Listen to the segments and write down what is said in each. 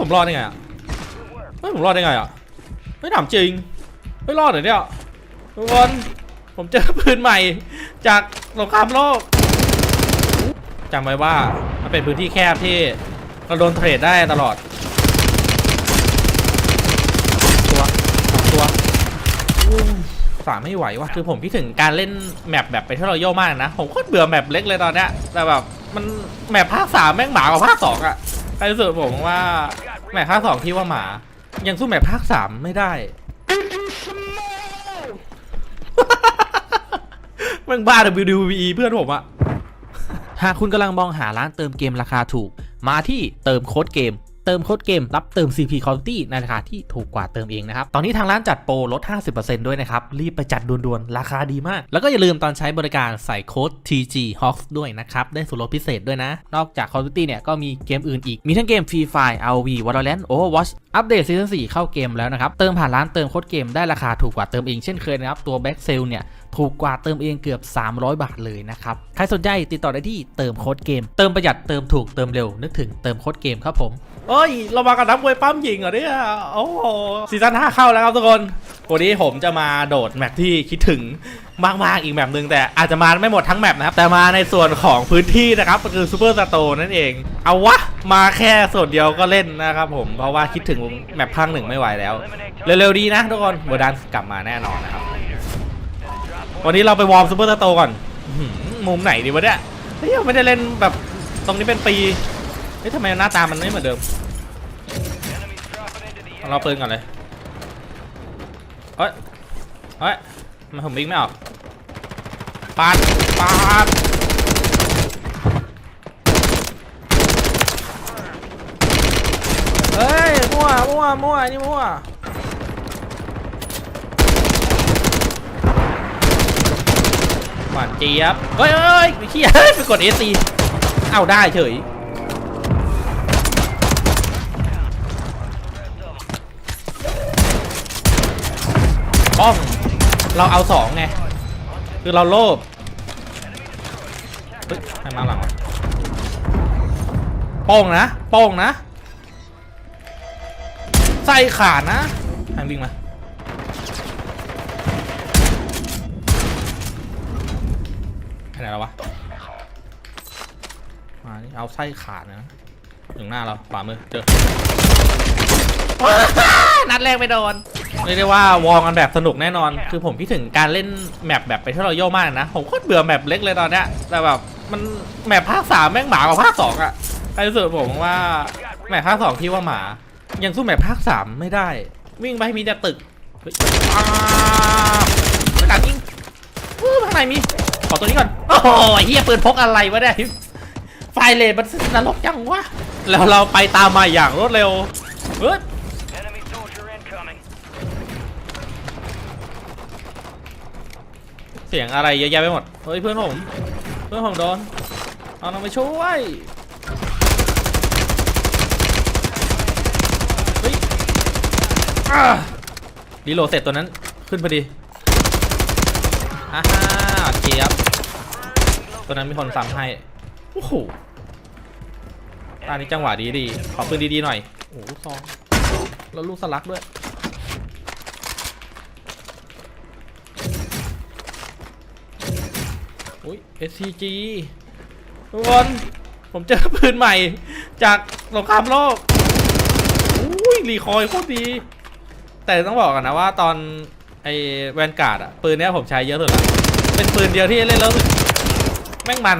ผมรอดได้ไงอะเฮ้ยผมรอดได้ไงอะไม่ถามจริงไม่รอดเหรอเนี่ยทุกคนผมเจอปืนใหม่ จากสงครามโลกจำไว้ว่ามันเป็นพื้นที่แคบที่เราโดนเทรดได้ตลอด ตัวสองตัวสามไม่ไหวว่ะคือผมคิดถึงการเล่นแมปแบบไปเที่ยวรอยัลมากนะ ผมโคตรเบื่อแมปเล็กเลยตอนเนี้ยแต่แบบมันแมปภาคสามแม่งหมากว่าภาคสองอะใครรู้สึกผมว่า แมปภาคสองที่ว่าหมา ยังสู้แมปภาคสามไม่ได้ แม่งบ้า WWE เพื่อนผมอะหากคุณกำลังมองหาร้านเติมเกมราคาถูก มาที่เติมโค้ดเกม เติมโค้ดเกมรับเติม CP Quality ในราคาที่ถูกกว่าเติมเองนะครับ ตอนนี้ทางร้านจัดโปรลด 50%ด้วยนะครับ รีบไปจัดด่วนๆ ราคาดีมาก แล้วก็อย่าลืมตอนใช้บริการใส่โค้ด TG Hawks ด้วยนะครับ ได้ส่วนลดพิเศษด้วยนะ นอกจาก Call of Duty เนี่ยก็มีเกมอื่นอีก มีทั้งเกม Free Fire ROV Valorant Overwatch อัปเดตซีซั่น4เข้าเกมแล้วนะครับ เติมผ่านร้านเติมโค้ดเกมได้ราคาถูกกว่าเติมเองเช่นเคยนะครับ ตัว Back Sale เนี่ย ถูกกว่าเติมเองเกือบ 300 บาทเลยนะครับ ใครสนใจติดต่อได้ที่เติมโค้ดเกม เติมประหยัดเติมถูกเติมเร็ว นึกถึงเติมโค้ดเกมครับผมเอ้ย เรามากับนักมวยปั้มหญิงเหรอเนี่ย โอ้โหซีซั่น5เข้าแล้วครับทุกคน วันนี้ผมจะมาโดดแมปที่คิดถึงมากๆอีกแมปหนึ่งแต่อาจจะมาไม่หมดทั้งแมปนะครับ แต่มาในส่วนของพื้นที่นะครับก็คือซูเปอร์สโตร์นั่นเอง เอาวะ มาแค่ส่วนเดียวก็เล่นนะครับผม เพราะว่าคิดถึงแมปภาคหนึ่งไม่ไหวแล้ว เร็วๆดีนะทุกคนเวอดันกลับมาแน่นอนนะครับ วันนี้เราไปวอร์มซูเปอร์สโตร์ก่อนอื้อหือมุมไหนดีวะเนี่ยเฮ้ยไม่ได้เล่นแบบตรงนี้เป็นปีเฮ้ยทำไมหน้าตามันไม่เหมือนเดิม เราปืนก่อนเลยเฮ้ยเฮ้ยมันผมวิ่งไม่ออกปาดปาดเฮ้ยมั่วมั่วมั่วนี่มั่ว หวานเจี๊ยบเฮ้ยเฮ้ยเฮ้ยเฮียไปกด AC เอาได้เฉยป้องเราเอาสองไง คือเราโลภเฮ้ยใครมาหลังโป้งนะโป้งนะไส้ขาดนะใครวิ่งมา มานี่เอาไส้ขาดนะถึงหน้าเราขวามือเจอนัดแรกไม่โดนเรียกได้ว่าวองกันแบบสนุกแน่นอน คือผมคิดถึงการเล่นแมปแบบไปเที่ยวรอยัลมากนะ ผมโคตรเบื่อแมปเล็กเลยตอนเนี้ยแต่แบบมันแมปภาคสามแม่งหมากว่าภาคสองอะใครรู้สึกผมว่าแมปภาคสองที่ว่าหมา ยังสู้แมปภาคสามไม่ได้ วิ่งไปมีแต่ตึกเฮ้ยอ้าวกระดาษยิงอู้ข้างในมีขอตัวนี้ก่อน โอ้โหเฮียปืนพกอะไรวะเนี่ย ไฟเลนมันนรกจังวะ แล้วเราไปตามมาอย่างรวดเร็วเฮ้ย Enemy soldier incoming. เสียงอะไรเยอะแยะไปหมด เฮ้ยเพื่อนผม เพื่อนผมโดน เอาลงไปช่วย เฮ้ยอ่ารีโหลดเสร็จตัวนั้นขึ้นพอดีอ่าฮ่าเจี๊ยบตัวนั้นมีคนซ้ำให้ โอ้โห อันนี้จังหวะดีดีขอปืนดีๆหน่อย โอ้โหลูกซองแล้วลูกสลักด้วย อุ้ย SCG ทุกคนผมเจอปืนใหม่ จากสงครามโลกอุ้ยรีคอยโคตรดี แต่ต้องบอกกันนะว่าตอนไอแวนการ์ดอะปืนเนี้ยผมใช้เยอะสุดละเป็นปืนเดียวที่เล่นแล้วแม่งมัน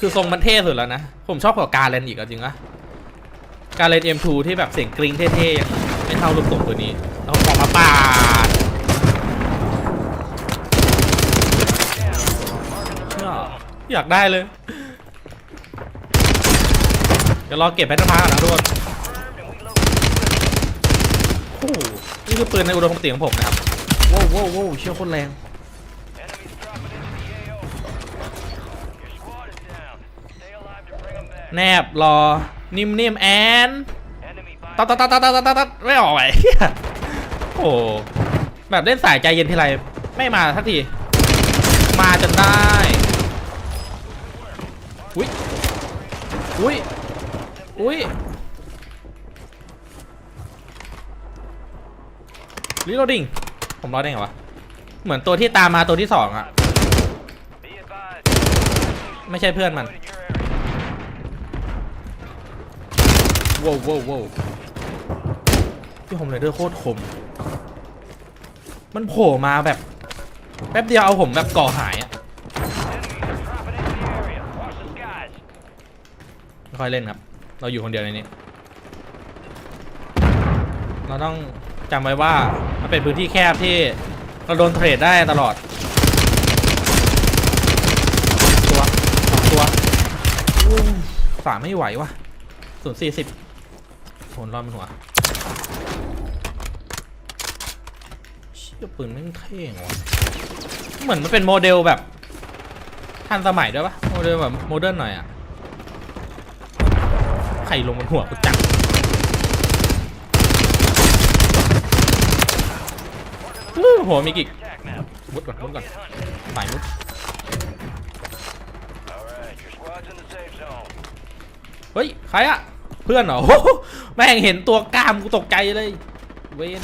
คือทรงมันเท่สุดแล้วนะ ผมชอบกว่าการเลนอีกจริงอะการเลน M2 ที่แบบเสียงกริ๊งเท่ๆ ไม่เท่าลูกส่งตัวนี้แล้วผมออกมาปาดอยากได้เลย เดี๋ยวรอเก็บแพทเทิร์นพาร์ก่อนนะทุกคนนี่คือปืนในอุดมคติของผมนะครับ ว้าวว้าวว้าวเชี่ยวคนแรง แนบรอ นิ่มๆแอน Enemy ตัดตัดตัดตัดตัดตัดตัดไม่ออกไอ้เหี้ยโอ้โหแบบเล่นสายใจเย็นทีไรไม่มาสักทีมาจนได้อุ้ยอุ้ยอุ้ยรีโหลดิ้งผมรอดได้ไงวะ เหมือนตัวที่ตามมาตัวที่สองอะ Be advised. ไม่ใช่เพื่อนมัน ว้าวว้าวว้าวพี่ผมเลยเดอร์โคตรคม มันโผล่มาแบบ แป๊บเดียวเอาผมแบบก่อหายอะไม่ค่อยเล่นครับ เราอยู่คนเดียวในนี้ เราต้องจำไว้ว่ามันเป็นพื้นที่แคบที่เราโดนเทรดได้ตลอด ตัวสองตัวสามไม่ไหววะศูนย์สี่สิบ โหนรอดมันหัวเชี่ยปืนแม่งเท่งวะเหมือนมันเป็นโมเดลแบบทันสมัยด้วยปะโมเดลแบบโมเดิร์นหน่อยอะใครลงบนหัวกูจังหัวมีกิก Attack now. มุดก่อนมุดก่อน Get hunting. หมายมุดเฮ้ย ใครอะเพื่อนเหรอ แม่งเห็นตัวกล้ามกูตกใจเลย เวน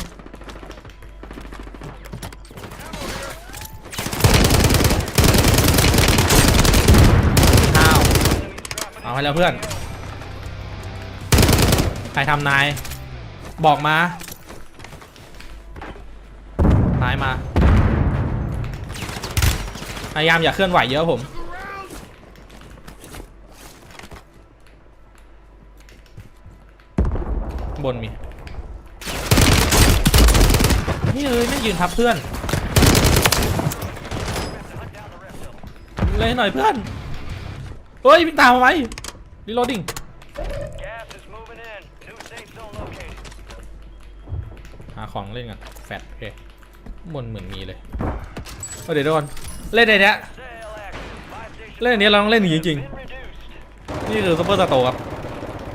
อ้าวเอาให้แล้วเพื่อน ใครทำนาย บอกมา นายมา พยายามอย่าเคลื่อนไหวเยอะผม บนมี นี่เลยไม่ยืนทับเพื่อน เลยหน่อยเพื่อน เฮ้ยวิ่งตามมาไหมรีโหลดดิ้งหาของเล่นกันแฟดโอเคบนเหมือนมีเลยเอาเดี๋ยวโดนเล่นในเนี้ยเล่นอันนี้เราต้องเล่นอย่างนี้จริงๆนี่คือซูเปอร์สโตร์ครับ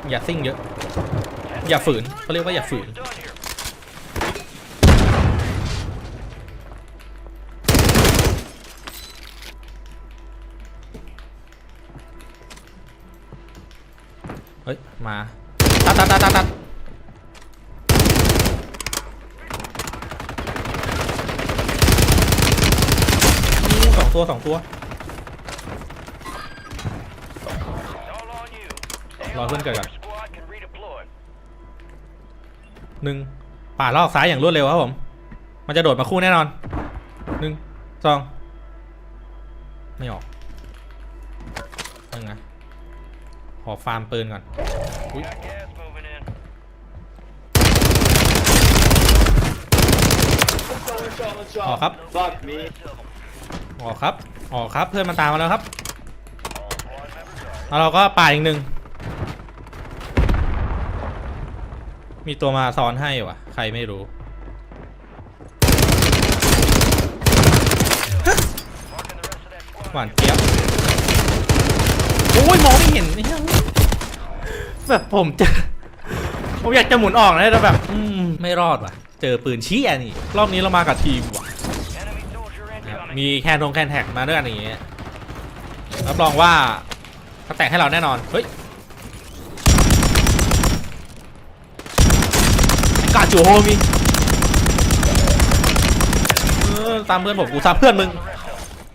อย่าซิ่งเยอะ อย่าฝืนเขาเรียกว่าอย่าฝืน เฮ้ย มา ตัดตัดตัดตัดตัดสองตัวสองตัวรอเพื่อนเกิดก่อน หนึ่งป่าลอกซ้ายอย่างรวดเร็วครับผม มันจะโดดมาคู่แน่นอนหนึ่งสองไม่ออกยังไงขอฟาร์มปืนก่อนออกครับออกครับออกครับเพื่อนมันตามมาแล้วครับแล้วเราก็ป่าอีกหนึ่ง มีตัวมาซ้อนให้ว่ะใครไม่รู้ marking the rest of that squad. หวานเจี๊ยบโอ้ยมองไม่เห็นไอ้เหี้ยแบบผมจะผมอยากจะหมุนออกนะแต่แบบ อืม ไม่รอดว่ะ เจอปืนชี้อันนี้ รอบนี้เรามากับทีมว่ะ Enemy soldier นะครับ incoming. มีแคนทงแคนแท็กมาด้วยกันอย่างเงี้ยรับรองว่าเขาแตกให้เราแน่นอน เฮ้ย จูโฮมีเออตามเพื่อนผมกูซับเพื่อนมึง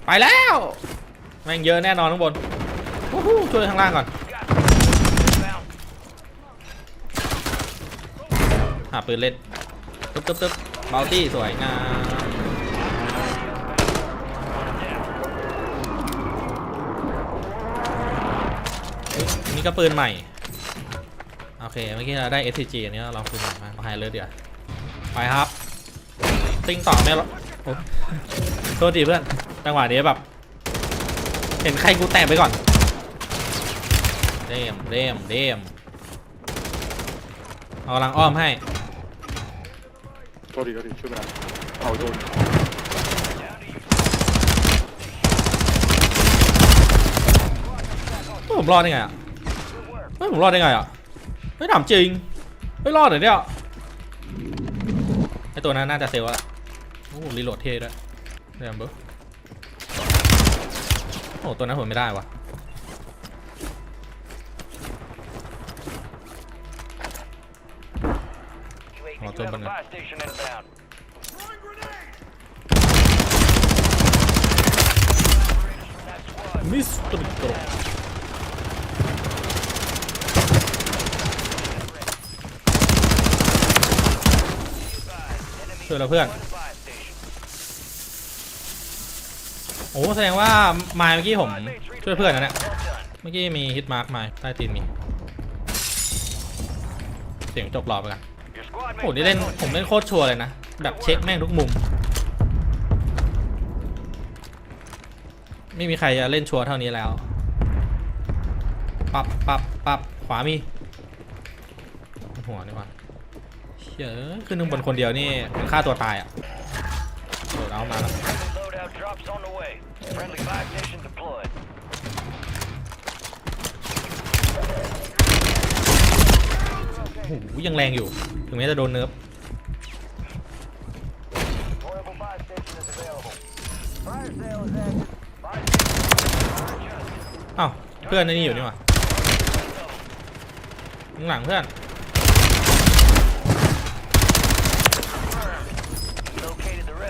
ไปแล้ว แม่งเยอะแน่นอนข้างบนวู้ฮู้ช่วยข้างล่างก่อน หาปืนเล่น ตึ๊บตึ๊บตึ๊บเบลตี้สวยงามเฮ้ยนี่ก็ปืนใหม่ โอเค เมื่อกี้เราได้ SCG อันนี้เราลองปืนใหม่มาเอาไฮเลยเดี๋ยวไปครับ ติ้งต่อไม่หรอโอ้โทษทีเพื่อนจังหวะนี้แบบ เห็นใครกูแตะไปก่อนเดมเดมเดมเอากำลังอ้อมให้โทษทีโทษทีช่วยไม่ได้เอาโดนเฮ้ยผมรอดได้ไงอะเฮ้ยผมรอดได้ไงอะเฮ้ยถามจริงเฮ้ยรอดเหรอเนี่ยไอตัวนั้นน่าจะเซลล์ละโอ้รีโหลดเทด้วยเดี๋ยวเบอร์โอ้ตัวนั้นผมไม่ได้วะหมอตัวบันมิสตริโต ช่วยเราเพื่อน โอ้แสดงว่าไมล์เมื่อกี้ผมช่วยเพื่อนนะเนี่ยเมื่อกี้มีฮิตมาร์คไมล์ใต้ตีนมี เสียงจบรอไปกันโอ้นี่เล่นผมเล่นโคตรชัวร์เลยนะ แบบเช็คแม่งทุกมุม ไม่มีใครจะเล่นชัวร์เท่านี้แล้ว ปับปับปับขวามี หัวนี่วะ เฮ้ยขึ้นนึงบนคนเดียวนี่มันฆ่าตัวตายอะโดดเอามาแล้ว Friendly loadout drops on the way. Friendly buy station deployed. โอ้โหยังแรงอยู่ ถึงแม้จะโดนเนิร์ฟ Deployable buy station is available. Fire sale is active. Buy station. อ้าวเพื่อนในนี่อยู่นี่หว่าข้างหลังเพื่อน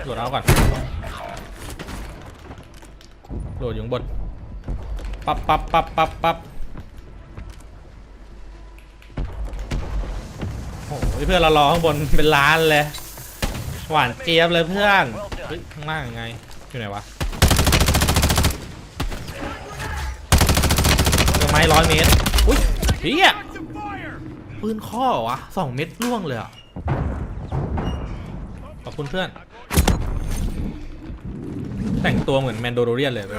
โหลดเอาก่อนโหลดอยู่บนปับปับปับปับปับโอ้โหเพื่อนเรารอข้างบนเป็นล้านเลย หวานเจี๊ยบเลยเพื่อนเฮ้ยข้างล่างยังไงอยู่ไหนวะเจอไม้ร้อยเมตรอุ้ยเฮียปืนข้อเหรอวะสองเม็ดล่วงเลยอะขอบคุณเพื่อน แต่งตัวเหมือนแมนโดโรเรียนเลยเว้ย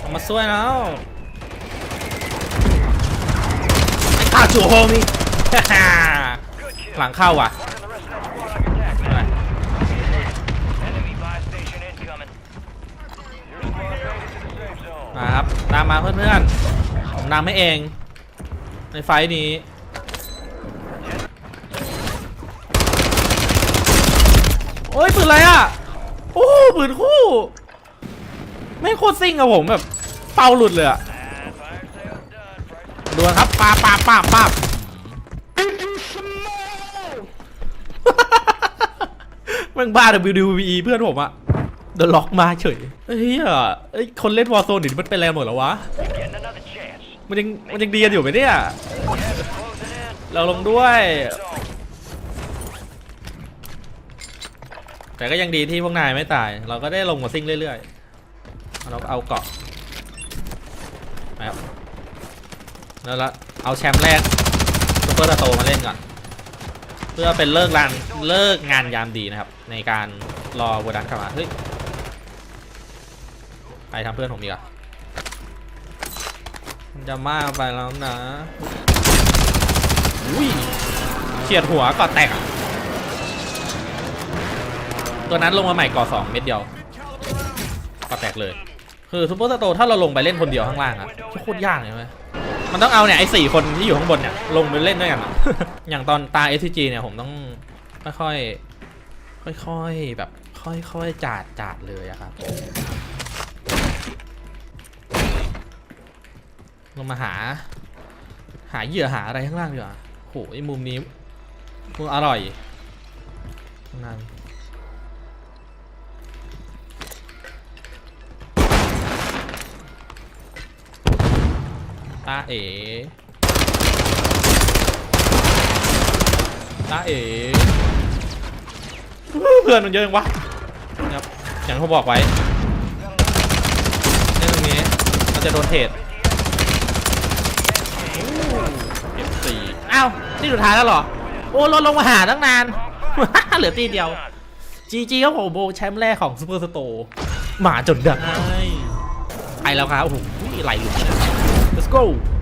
เอามาช่วยแล้ว ไอ้ข้าจูโฮมี่ Good kill. หลังเข้าว่ะ Marking the rest of that squad on your attack อะไร map. Enemy buy station incoming. Your squad made it to the safe zone. มาครับ ตามมาเพื่อนๆผมนำให้เอง ในไฟท์นี้ โอ้ยปืนอะไรอะโอ้ปืนคู่ ไม่งโคตรซิ่งอะผมแบบ เป่าหลุดเลยอะ And fire sale's done. Prices ดูนะครับปาบปาบปาบปาบแมันบ้า WWE เพื่อนผมอะเดอะล็อกมาเฉยเฮ้ยอะเอ้ยคนเล่นวอร์โซนนี่มันเป็นอะไรหมดแล้ววะ getting another chance. มันยังมันยังดีกันอยู่ไหมเนี่ย Gas is closing in. เราลงด้วย แต่ก็ยังดีที่พวกนายไม่ตาย เราก็ได้ลงมาซิ่งเรื่อยๆ เราก็เอาเกาะไปครับแล้วละเอาแชมป์แรกซุปเปอร์ตาโตมาเล่นก่อน เพื่อเป็นเลิกงานเลิกงานยามดีนะครับ ในการรอโวดันกลับมาเฮ้ยไปทำเพื่อนผมดีกว่ามันจะมากไปแล้วนะอุ้ยเฉียดหัวก่อแตกอะ ตัวนั้นลงมาใหม่ก่อสองเม็ดเดียวก็แตกเลย คือซูเปอร์สโตถ้าเราลงไปเล่นคนเดียวข้างล่างอะโคตรยากเลยไหมมันต้องเอาเนี่ยไอ้สี่คนที่อยู่ข้างบนเนี่ยลงไปเล่นด้วยกัน อย่างตอนตา SCG เนี่ยผมต้องค่อยๆค่อยๆแบบค่อยๆจาดจาดเลยอะครับลงมาหา หาเหยื่อหาอะไรข้างล่างดีกว่าโหไอ้มุมนี้มุมอร่อยข้า ตาเอ๋ตาเอ๋เพื่อนมันเยอะจังวะครับอย่างที่ผมบอกไว้เล่นตรงนี้มันจะโดนเทรดเก็บสี่อ้าวที่สุดท้ายแล้วเหรอ โอ้ลดลงมาหาตั้งนาน เหลือตีเดียวจีจีครับผมโบแชมป์แรกของซูเปอร์สโตร์หมาจนได้ไปแล้วครับโอ้โหไหลหลุดเลย let's go